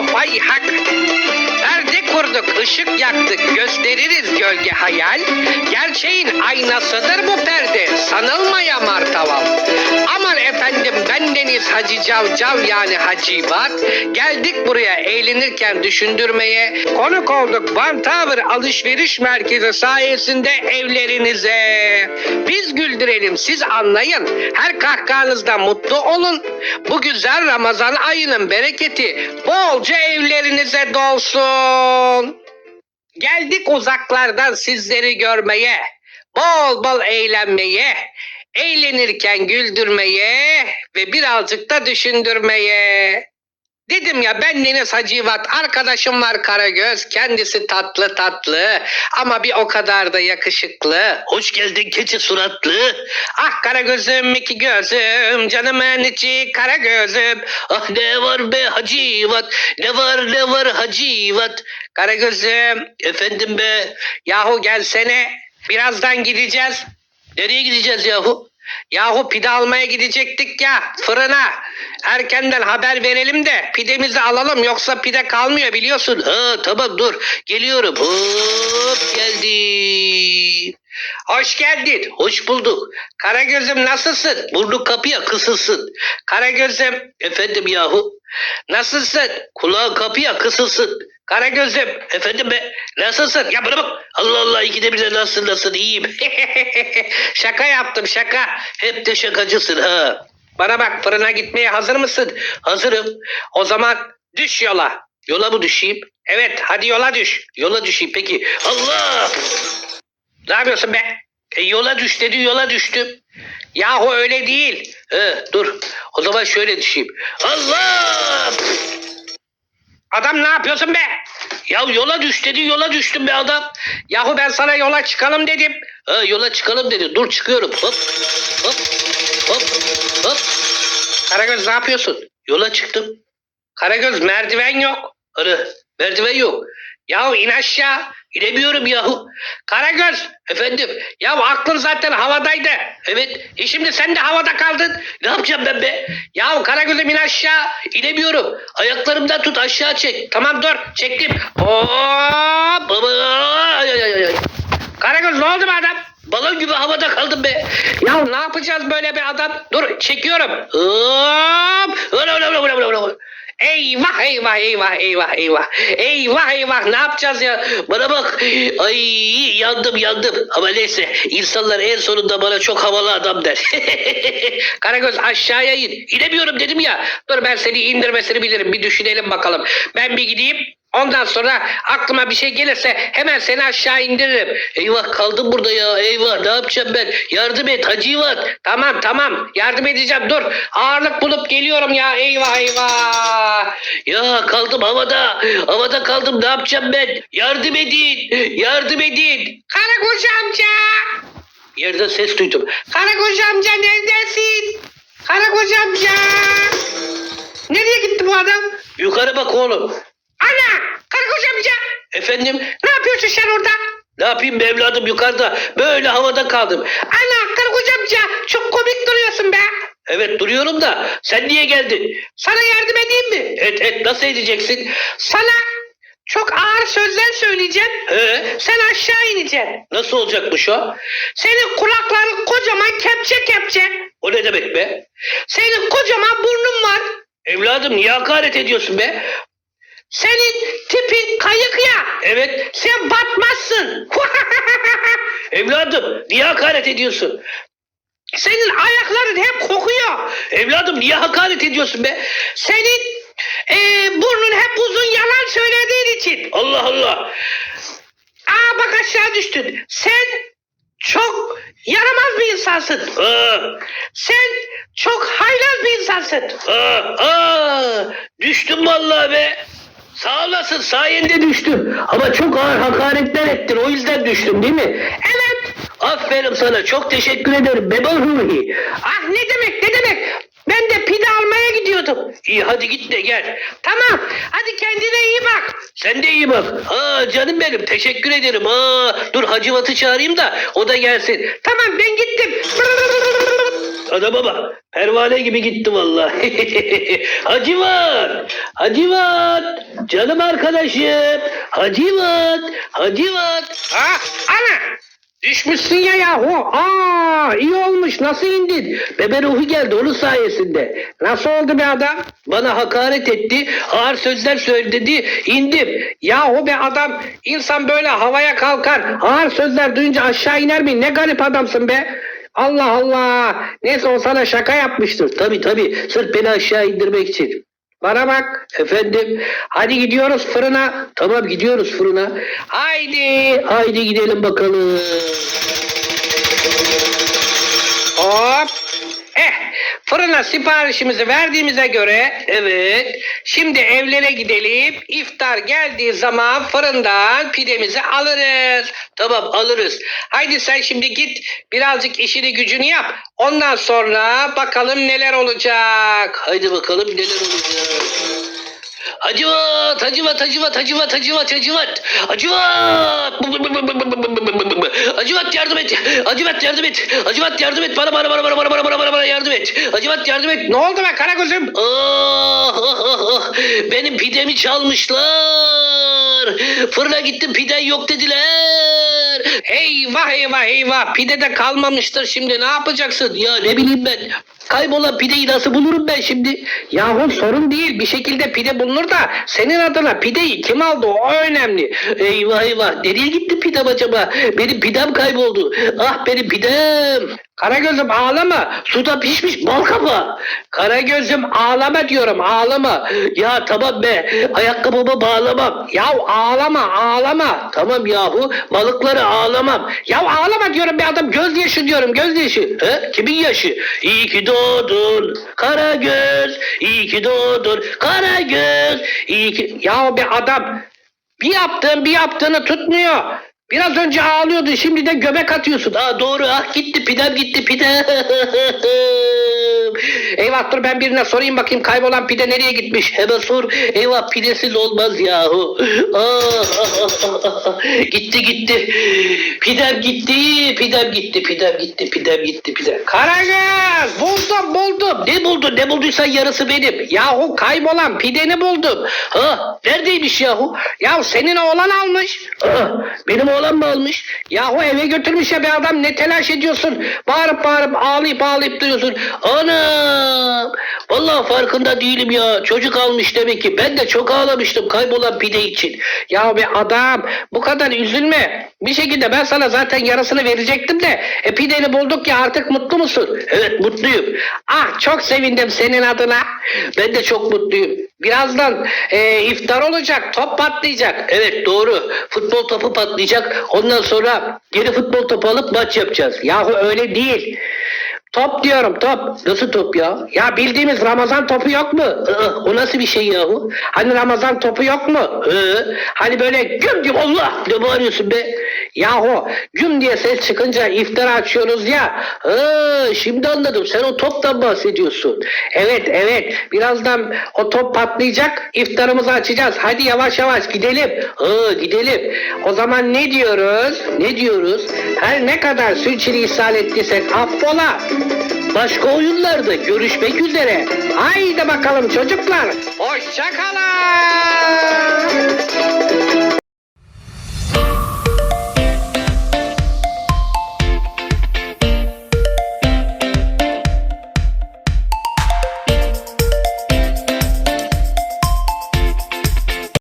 of ay hak. Perde kurduk, ışık yaktık, gösteririz gölge hayal. Gerçeğin aynasıdır bu perde, sanılmaya martaval. Aman efendim bendeniz Hacı Cavcav yani Hacivat. Geldik buraya eğlenirken düşündürmeye. Konuk olduk Van Tower alışveriş merkezi sayesinde evlerinize. Biz güldürelim siz anlayın. Her kahkahanızda mutlu olun. Bu güzel Ramazan ayının bereketi bolca evlerinize dolsun. Geldik uzaklardan sizleri görmeye, bol bol eğlenmeye, eğlenirken güldürmeye ve birazcık da düşündürmeye. Dedim ya ben Deniz Hacivat, arkadaşım var Karagöz, kendisi tatlı tatlı ama bir o kadar da yakışıklı. Hoş geldin keçi suratlı. Ah Karagöz'üm iki gözüm, canımın içi Karagöz'üm. Ah ne var be Hacivat, ne var ne var Hacivat. Karagöz'üm, efendim be, yahu gelsene, birazdan gideceğiz. Nereye gideceğiz yahu? Yahu pide almaya gidecektik ya fırına. Erkenden haber verelim de pidemizi alalım yoksa pide kalmıyor biliyorsun. Ha tamam dur geliyorum. Hop geldim. Hoş geldin. Hoş bulduk. Karagöz'üm nasılsın? Burnu kapıya kısılsın. Karagöz'üm efendim yahu. Nasılsın? Kulağın kapıya kısılsın. Karagöz'üm efendim be nasılsın? Ya bana bak Allah Allah ikide bir de nasıl nasıl iyiyim. şaka yaptım şaka. Hep de şakacısın ha. Bana bak fırına gitmeye hazır mısın? Hazırım. O zaman düş yola. Yola mı düşeyim? Evet hadi yola düş. Yola düşeyim peki. Allah! Ne yapıyorsun be? E, yola düş dedi yola düştüm. Yahu öyle değil. He, dur. O zaman şöyle düşeyim. Allah! Adam ne yapıyorsun be? Ya yola düş dedi yola düştüm be adam. Yahu ben sana yola çıkalım dedim. Ha, yola çıkalım dedi. Dur çıkıyorum. Hop hop hop hop. Karagöz ne yapıyorsun? Yola çıktım. Karagöz merdiven yok. Ana merdiven yok. Yahu in aşağı. İnemiyorum yahu. Karagöz efendim. Ya aklın zaten havadaydı. Evet. E şimdi sen de havada kaldın. Ne yapacağım ben be? Yahu Karagöz'üm in aşağı. İnemiyorum. Ayaklarımdan tut aşağı çek. Tamam dur. Çektim. Hop. Karagöz ne oldu be adam? Balon gibi havada kaldım be. Ya ne yapacağız böyle bir adam? Dur çekiyorum. Hop. Eyvah eyvah eyvah eyvah eyvah. Eyvah eyvah ne yapacağız ya? Bana bak. Ay yandım yandım. Ama neyse insanlar en sonunda bana çok havalı adam der. Karagöz aşağıya in. İnemiyorum dedim ya. Dur ben seni indirmesini bilirim. Bir düşünelim bakalım. Ben bir gideyim. Ondan sonra aklıma bir şey gelirse hemen seni aşağı indiririm. Eyvah kaldım burada ya eyvah ne yapacağım ben? Yardım et Hacivat. Tamam tamam yardım edeceğim dur. Ağırlık bulup geliyorum ya eyvah eyvah. Ya kaldım havada. Havada kaldım ne yapacağım ben? Yardım edin. Yardım edin. Karakoç amca. Bir yerden ses duydum. Karakoç amca neredesin? Karakoç amca. Nereye gitti bu adam? Yukarı bak oğlum. Efendim? Ne yapıyorsun sen orada? Ne yapayım be evladım yukarıda. Böyle havada kaldım. Ana amca çok komik duruyorsun be. Evet duruyorum da sen niye geldin? Sana yardım edeyim mi? Et et nasıl edeceksin? Sana çok ağır sözler söyleyeceğim. He? Sen aşağı ineceksin. Nasıl olacakmış o? Senin kulakların kocaman kepçe kepçe. O ne demek be? Senin kocaman burnun var. Evladım niye hakaret ediyorsun be? Senin tipin kayık ya. Evet. Sen batmazsın. Evladım niye hakaret ediyorsun? Senin ayakların hep kokuyor. Evladım niye hakaret ediyorsun be? Senin eee, burnun hep uzun yalan söylediğin için. Allah Allah. Aa bak aşağı düştün. Sen çok yaramaz bir insansın. Sen çok haylaz bir insansın. Aa, aa, düştüm vallahi be. Olasın sayende düştüm. Ama çok ağır hakaretler ettin o yüzden düştüm değil mi? Evet. Aferin sana çok teşekkür ederim Bebel Ruhi. Ah ne demek ne demek. Ben de pide almaya gidiyordum. İyi hadi git de gel. Tamam hadi kendine iyi bak. Sen de iyi bak. Aa canım benim teşekkür ederim. Aa, dur Hacivat'ı çağırayım da o da gelsin. Tamam ben gittim. Adama bak. Pervane gibi gitti vallahi. Hacivat! Hacivat! Canım arkadaşım! Hacivat! Hacivat! Ha, ana! Düşmüşsün ya yahu. Aa, iyi olmuş. Nasıl indin? Bebe ruhu geldi onun sayesinde. Nasıl oldu be adam? Bana hakaret etti, ağır sözler söyledi, indim. Yahu be adam. insan böyle havaya kalkar. Ağır sözler duyunca aşağı iner mi? Ne garip adamsın be. Allah Allah. Neyse o sana şaka yapmıştır. Tabii tabii, sırf beni aşağı indirmek için. Bana bak. Efendim, Hadi gidiyoruz fırına. tamam gidiyoruz fırına. Haydi. Haydi gidelim bakalım. Hop. Eh, fırına siparişimizi verdiğimize göre Evet, şimdi evlere gidelim. İftar geldiği zaman fırından pidemizi alırız. tamam alırız. Haydi sen şimdi git birazcık işini gücünü yap. Ondan sonra bakalım neler olacak. Haydi bakalım neler olacak. Hacivat, hacivat, hacivat, hacivat, hacivat, hacivat. Hacivat. Hacivat yardım et. Hacivat yardım et. Hacivat yardım et. Bana bana bana bana bana bana bana bana, bana yardım et. Hacivat yardım et. Ne oldu be Karagöz'üm? Ah, ah, ah, ah. Benim pidemi çalmışlar. Fırına gittim piden yok dediler. Eyvah eyvah eyvah pide de kalmamıştır şimdi ne yapacaksın? Ya ne bileyim ben. Kaybolan pideyi nasıl bulurum ben şimdi? Yahu sorun değil bir şekilde pide bulunur da senin adına pideyi kim aldı o önemli. Eyvah eyvah. Nereye gitti pidem acaba? Benim pidem kayboldu. Ah benim pidem. Karagöz'üm ağlama. Suda pişmiş bal kafa. Karagöz'üm ağlama diyorum ağlama. Ya tamam be. Ayakkabımı bağlamam. Yahu ağlama ağlama. Tamam yahu. Balıkları ağlamam. Ya ağlama diyorum bir adam gözyaşı diyorum gözyaşı. He? Kimin yaşı? İyi ki doğdun kara göz. İyi ki doğdun kara göz. İyi ki... Ya bir adam bir yaptığın bir yaptığını tutmuyor. Biraz önce ağlıyordu şimdi de göbek atıyorsun. Aa doğru ah gitti pidem gitti pidem. Eyvah dur ben birine sorayım bakayım kaybolan pide nereye gitmiş. Hemen sor. Eyvah pidesiz olmaz yahu. Ah, ah, ah, ah, ah. Gitti gitti. Pidem gitti. Pidem gitti. Pidem gitti. Pidem gitti. Pidem. Karagöz buldum buldum. Ne buldun? Ne bulduysan yarısı benim. Yahu kaybolan pideni buldum. Ha, neredeymiş yahu? Ya senin oğlan almış. Ha, benim oğlan mı almış? Yahu eve götürmüş ya bir adam ne telaş ediyorsun. Bağırıp bağırıp ağlayıp ağlayıp duruyorsun. Anam! Vallahi farkında değilim ya. Çocuk almış demek ki. Ben de çok ağlamıştım kaybolan pide için. Ya bir adam bu kadar üzülme. Bir şekilde ben sana zaten yarısını verecektim de. E pideni bulduk ya artık mutlu musun? Evet mutluyum. Ah çok sevindim senin adına. Ben de çok mutluyum. Birazdan e, iftar olacak top patlayacak. Evet doğru. Futbol topu patlayacak. Ondan sonra geri futbol topu alıp maç yapacağız. Yahu öyle değil. Top diyorum top. Nasıl top ya? Ya bildiğimiz Ramazan topu yok mu? Aa, o nasıl bir şey yahu? Hani Ramazan topu yok mu? Ee, Hani böyle güm güm Allah ne bağırıyorsun be? Yahu güm diye ses çıkınca iftara açıyoruz ya. Ha, şimdi anladım. Sen o toptan bahsediyorsun. Evet evet birazdan o top patlayacak iftarımızı açacağız. Hadi yavaş yavaş gidelim. Ha, gidelim. O zaman ne diyoruz? Ne diyoruz? Her ne kadar sürçülisan ettiysek affola. Başka oyunlarda görüşmek üzere. Haydi bakalım çocuklar. Hoşçakalın.